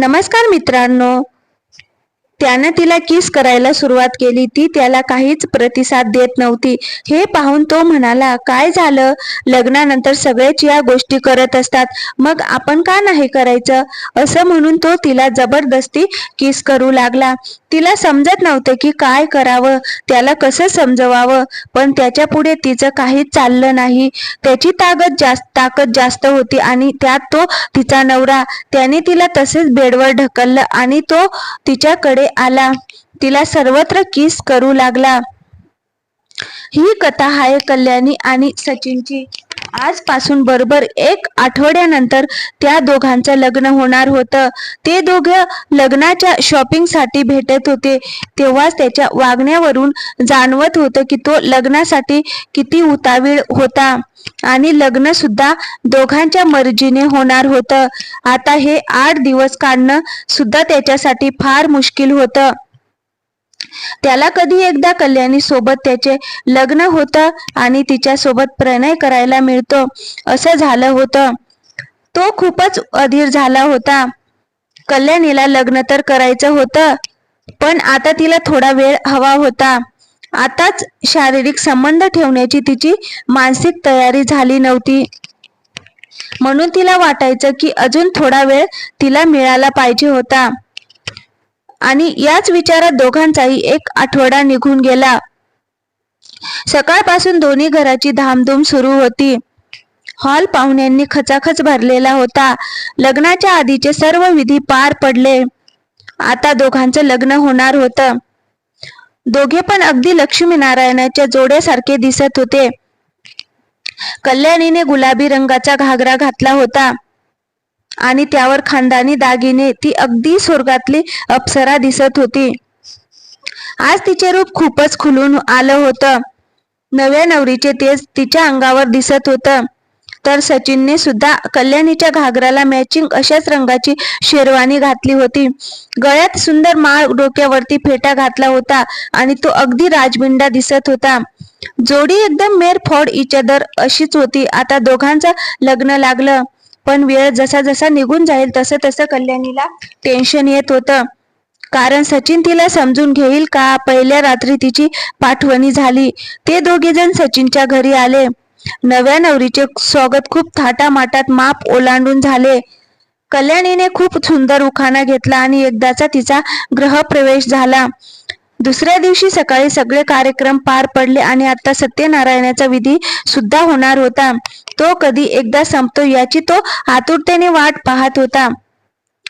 नमस्कार मित्रांनो. त्यानं तिला किस करायला सुरुवात केली ती त्याला काहीच प्रतिसाद देत नव्हती. हे पाहून तो म्हणाला काय झालं? लग्नानंतर सगळेच या गोष्टी करत असतात. मग आपण का नाही करायचं? असं म्हणून तो तिला जबरदस्ती किस करू लागला. तिला समजत नव्हतं की काय करावं त्याला कसं समजवावं पण त्याच्या पुढे तिचं काहीच चाललं नाही. त्याची ताकद जास्त ताकद जास्त होती आणि त्यात तो तिचा नवरा त्याने तिला तसेच बेडवर ढकललं आणि तो तिच्याकडे आला. तिला सर्वत्र किस करू लागला. ही कथा आहे कल्याणी आणि सचिनची. आजपासून बरोबर एक आठवड्यानंतर त्या दोघांचं लग्न होणार होतं. ते दोघं लग्नाच्या शॉपिंगसाठी भेटत होते. तेव्हाच त्याच्या वागण्यावरून जाणवत होतं की तो लग्नासाठी किती उतावीळ होता. आणि लग्न सुद्धा दोघांच्या मर्जीने होणार होतं. आता हे आठ दिवस काढणं सुद्धा त्याच्यासाठी फार मुश्किल होतं. त्याला कधी एकदा कल्याणी सोबत त्याचे लग्न होतं आणि तिच्या सोबत प्रणय करायला मिळतो असं झालं होतं. तो खूपच अधीर झाला होता. कल्याणीला लग्न तर करायचं होतं पण आता तिला थोडा वेळ हवा होता. आताच शारीरिक संबंध ठेवण्याची तिची मानसिक तयारी झाली नव्हती. म्हणून तिला वाटायचं की अजून थोडा वेळ तिला मिळाला पाहिजे होता. आणि याच विचारात दोघांचाही एक आठवडा निघून गेला. सकाळपासून दोन्ही घराची धामधूम सुरू होती. हॉल पाहुण्यांनी खचाखच भरलेला होता. लग्नाच्या आधीचे सर्व विधी पार पडले. आता दोघांचं लग्न होणार होतं. दोघे पण अगदी लक्ष्मीनारायणाच्या जोड्यासारखे दिसत होते. कल्याणीने गुलाबी रंगाचा घागरा घातला होता आणि त्यावर खानदानी दागिने ती अगदी स्वर्गातली अप्सरा दिसत होती. आज तिचे रूप खूपच खुलून आलं होतं. नव्या नवरीचे तेज तिच्या अंगावर दिसत होतं. तर सचिनने सुद्धा कल्याणीच्या घागराला मॅचिंग अशाच रंगाची शेरवानी घातली होती. गळ्यात सुंदर माळ डोक्यावरती फेटा घातला होता आणि तो अगदी राजबिंडा दिसत होता. जोडी एकदम मेर फॉड इच अदर अशीच होती. आता दोघांचं लग्न लागलं. पण वेळ जसा जसा निघून जाईल तसं तसं कल्याणीला टेन्शन येत होतं. कारण सचिन तिला समजून घेईल का? पहिल्या रात्री तिची पाठवणी झाली. ते दोघे जण सचिनच्या घरी आले. नव्या नवरीचे स्वागत खूप थाटामाटात माप ओलांडून झाले. कल्याणीने खूप सुंदर उखाणा घेतला आणि एकदाचा तिचा ग्रहप्रवेश झाला. दुसऱ्या दिवशी सकाळी सगळे कार्यक्रम पार पडले आणि आता सत्यनारायणाचा विधी सुद्धा होणार होता. तो कधी एकदा संपतो याची तो आतुरतेने वाट पाहत होता.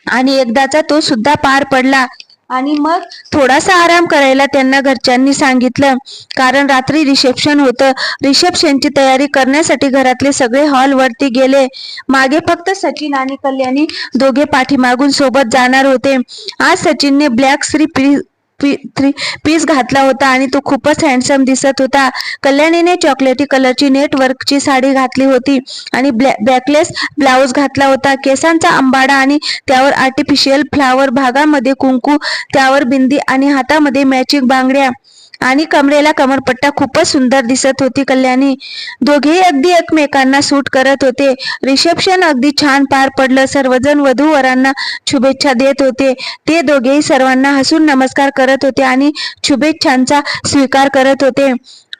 आणि एकदाचा तो सुद्धा पार पडला. आणि मग थोडासा आराम करायला त्यांना घरच्यांनी सांगितलं. कारण रात्री रिसेप्शन होतं. रिसेप्शनची तयारी करण्यासाठी घरातले सगळे हॉलवरती गेले. मागे फक्त सचिन आणि कल्याणी दोघे पाठीमागून सोबत जाणार होते. आज सचिनने ब्लॅक श्री थ्री पीस घातला होता आणि तो खूपच हँडसम दिसत होता. कल्याणीने चॉकलेटी कलरची नेटवर्कची साडी घातली होती आणि बॅकलेस ब्लाऊज घातला होता. केसांचा अंबाडा आणि त्यावर आर्टिफिशियल फ्लावर भागामध्ये कुंकू त्यावर बिंदी आणि हातामध्ये मॅचिंग बांगड्या. आणि कमरेला कमरपट्टा खूपच सुंदर दिसत होती कल्याणी. दोघेही अगदी एकमेकांना सूट करत होते. रिसेप्शन अगदी छान पार पडलं. सर्वजण वधू वरांना शुभेच्छा देत होते. ते दोघेही सर्वांना हसून नमस्कार करत होते आणि शुभेच्छांचा स्वीकार करत होते.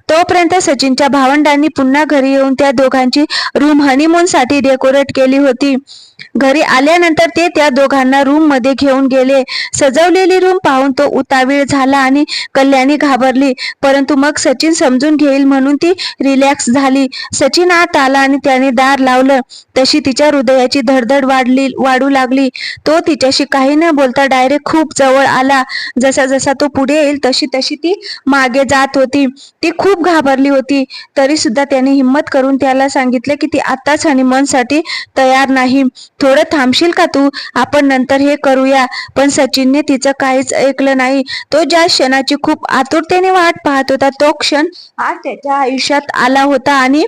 तोपर्यंत सचिनच्या भावंडांनी पुन्हा घरी येऊन त्या दोघांची रूम हनीमून साठी डेकोरेट केली होती. घरी आल्यानंतर ते त्या दोघांना रूममध्ये घेऊन गेले. सजवलेली रूम पाहून तो उतावीळ झाला आणि कल्याणी घाबरली. परंतु मग सचिन समजून घेईल म्हणून ती रिलॅक्स झाली. सचिन आत आला आणि त्याने दार लावलं. तशी तिच्या हृदयाची धडधड वाढली वाढू लागली. तो तिच्याशी काही न बोलता डायरेक्ट खूप जवळ आला. जसा जसा तो पुढे येईल तशी तशी ती मागे जात होती. ती खूप खूप घाबरली होती. तरी सुद्धा त्याने हिंमत करून त्याला सांगितले की ती आताच मनसाठी तयार नाही. थोडं थांबशील का तू? आपण नंतर हे करूया. पण सचिनने तिचं काहीच ऐकलं नाही. तो ज्या क्षणाची खूप आतुरतेने वाट पाहत होता तो क्षण आज त्याच्या आयुष्यात आला होता आणि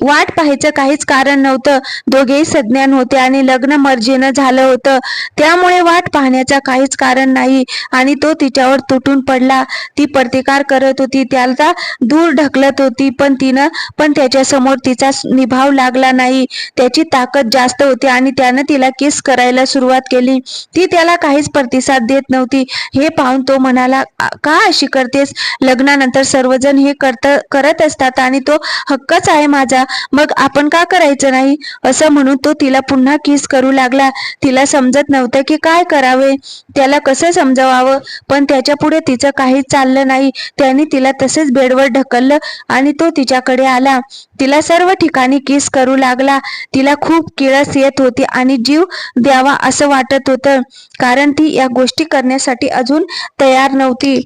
वाट पाहायचं काहीच कारण नव्हतं. दोघेही सज्ञान होते आणि लग्न मर्जीनं झालं होतं. त्यामुळे वाट पाहण्याचं काहीच कारण नाही आणि तो तिच्यावर तुटून पडला. ती प्रतिकार करत होती त्याला दूर ढकलत होती पण तिनं पण त्याच्यासमोर तिचा निभाव लागला नाही. त्याची ताकद जास्त होती आणि त्यानं तिला किस करायला सुरुवात केली. ती त्याला काहीच प्रतिसाद देत नव्हती. हे पाहून तो म्हणाला का अशी करतेस? लग्नानंतर सर्वजण हे करत करत असतात आणि तो हक्कच आहे माझा. मग आपण का करायचं नाही? असं म्हणून तो तिला पुन्हा किस करू लागला. तिला समजत नव्हतं की काय करावे. त्याला कसं समजवावं? पण त्याच्या पुढे तिचं काहीच चाललं नाही. त्याने तिला तसेच बेडवर ढकललं आणि तो तिच्याकडे आला. तिला सर्व ठिकाणी किस करू लागला. तिला खूप किळस येत होती आणि जीव द्यावा असं वाटत होतं. कारण ती या गोष्टी करण्यासाठी अजून तयार नव्हती.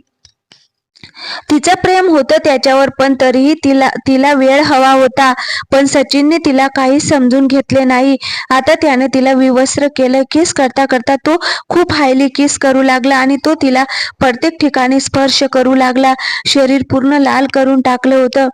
तिचं प्रेम होतं त्याच्यावर पण तरीही तिला तिला वेळ हवा होता. पण सचिनने तिला काही समजून घेतले नाही. आता त्याने तिला विवस्त्र केलं. किस करता करता तो खूप हायली किस करू लागला आणि तो तिला प्रत्येक ठिकाणी स्पर्श करू लागला. शरीर पूर्ण लाल करून टाकलं होतं.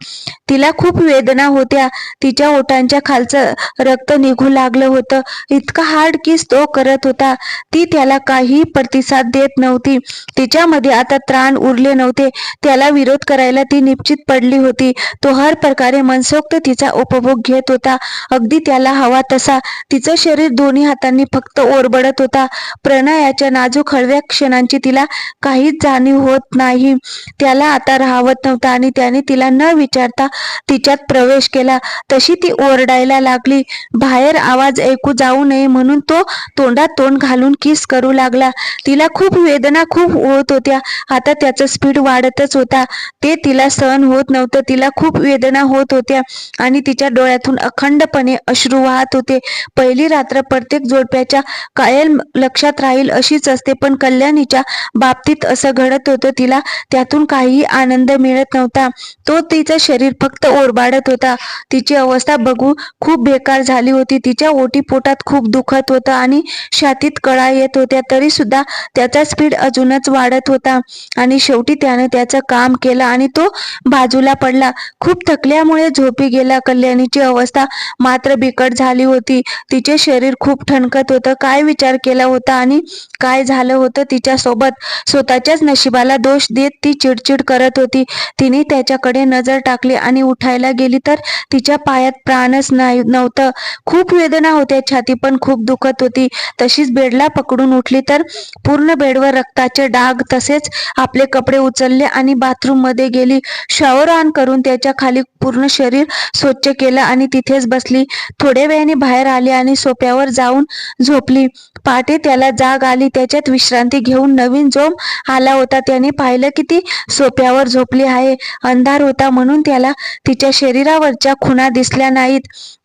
तिला खूप वेदना होत्या. तिच्या ओठांच्या खालचं रक्त निघू लागलं होतं. इतका हार्ड किस तो करत होता. ती त्याला काही प्रतिसाद देत नव्हती. तिच्यामध्ये आता त्राण उरले नव्हते. त्याला विरोध करायला ती निश्चित पडली होती. तो हर प्रकारे मनसोक्त तिचा उपभोग घेत होता. अगदी त्याला हवा तसा. तिचं शरीर दोन्ही हातांनी फक्त ओरबडत होता. प्रणयाच्या नाजूक हळव्या क्षणांची तिला काहीच जाणीव होत नाही. त्याला आता राहवत नव्हता आणि त्याने तिला न विचारता तिच्यात प्रवेश केला. तशी ती ओरडायला लागली. बाहेर आवाज ऐकू जाऊ नये म्हणून तो तोंडात तोंड घालून किस करू लागला. तिला खूप वेदना खूप होत होत्या. आता त्याचं स्पीड वाढत वाढतच होता. ते तिला सहन होत नव्हतं. तिला खूप वेदना होत होत्या आणि तिच्या डोळ्यातून अखंडपणे अश्रू वाहत होते. पहिली रात्र प्रत्येक जोडप्याच्या कायल लक्षात राहील अशीच असते पण कल्याणीच्या बाबतीत असं घडत होतं. तिला त्यातून काहीही आनंद मिळत नव्हता. तो तिचं शरीर फक्त ओरबाडत होता. तिची अवस्था बघू खूप बेकार झाली होती. तिच्या ओटी पोटात खूप दुखत होतं आणि छातीत कळा येत होत्या. तरी सुद्धा त्याचा स्पीड अजूनच वाढत होता आणि शेवटी त्यानं त्याचं काम केलं आणि तो बाजूला पडला. खूप थकल्यामुळे झोपी गेला. कल्याणीची अवस्था मात्र बिकट झाली होती. तिचे शरीर खूप ठणकत होतं. काय विचार केला होता आणि काय झालं होतं तिच्या सोबत स्वतःच्याच नशिबाला दोष देत ती चिडचिड करत होती. तिने त्याच्याकडे नजर टाकली आणि उठायला गेली तर तिच्या पायात प्राणच नाही नव्हतं. खूप वेदना होत्या. छाती पण खूप दुखत होती. तशीच बेडला पकडून उठली तर पूर्ण बेडवर रक्ताचे डाग तसेच आपले कपडे उचलले आणि बाथरूममध्ये गेली. शॉवर ऑन करून त्याच्याखाली पूर्ण शरीर स्वच्छ केलं आणि तिथेच बसली. थोड्या वेळाने बाहेर आली आणि सोप्यावर जाऊन झोपली. पहाटे त्याला जाग आली. त्याच्यात विश्रांती घेऊन नवीन जोम आला होता त्याने पाहिलं की ती सोप्यावर झोपली आहे. अंधार होता म्हणून त्याला तिच्या शरीरावरच्या खुणा दिसल्या नाहीत.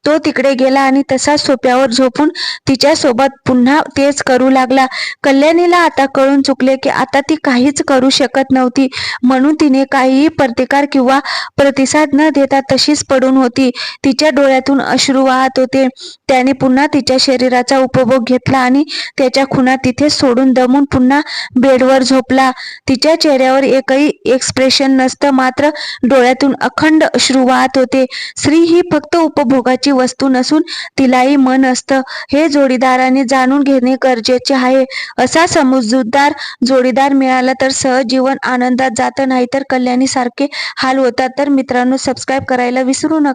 तो तिकडे गेला आणि तसा सोप्यावर झोपून तिच्या सोबत पुन्हा तेच करू लागला. कल्याणीला आता कळून चुकले की आता ती काहीच करू शकत नव्हती. म्हणून तिने काहीही प्रतिकार किंवा प्रतिसाद न देता तशीच पडून होती. तिच्या डोळ्यातून अश्रू वाहत होते. त्याने पुन्हा तिच्या शरीराचा उपभोग घेतला आणि त्याच्या खुणा तिथे सोडून दमून पुन्हा बेडवर झोपला. तिच्या चेहऱ्यावर एकही एक्सप्रेशन नसतं मात्र डोळ्यातून अखंड अश्रू वाहत होते. स्त्री ही फक्त उपभोगाची वस्तू नसून तिलाही मन असतं. हे जोडीदाराने जाणून घेणे गरजेचे आहे. असा समजूतदार जोडीदार मिळाला तर सहजीवन आनंदात जातं नाही तर कल्याणी सारखे हाल होतात. तर मित्रांनो सबस्क्राईब करायला विसरू नका.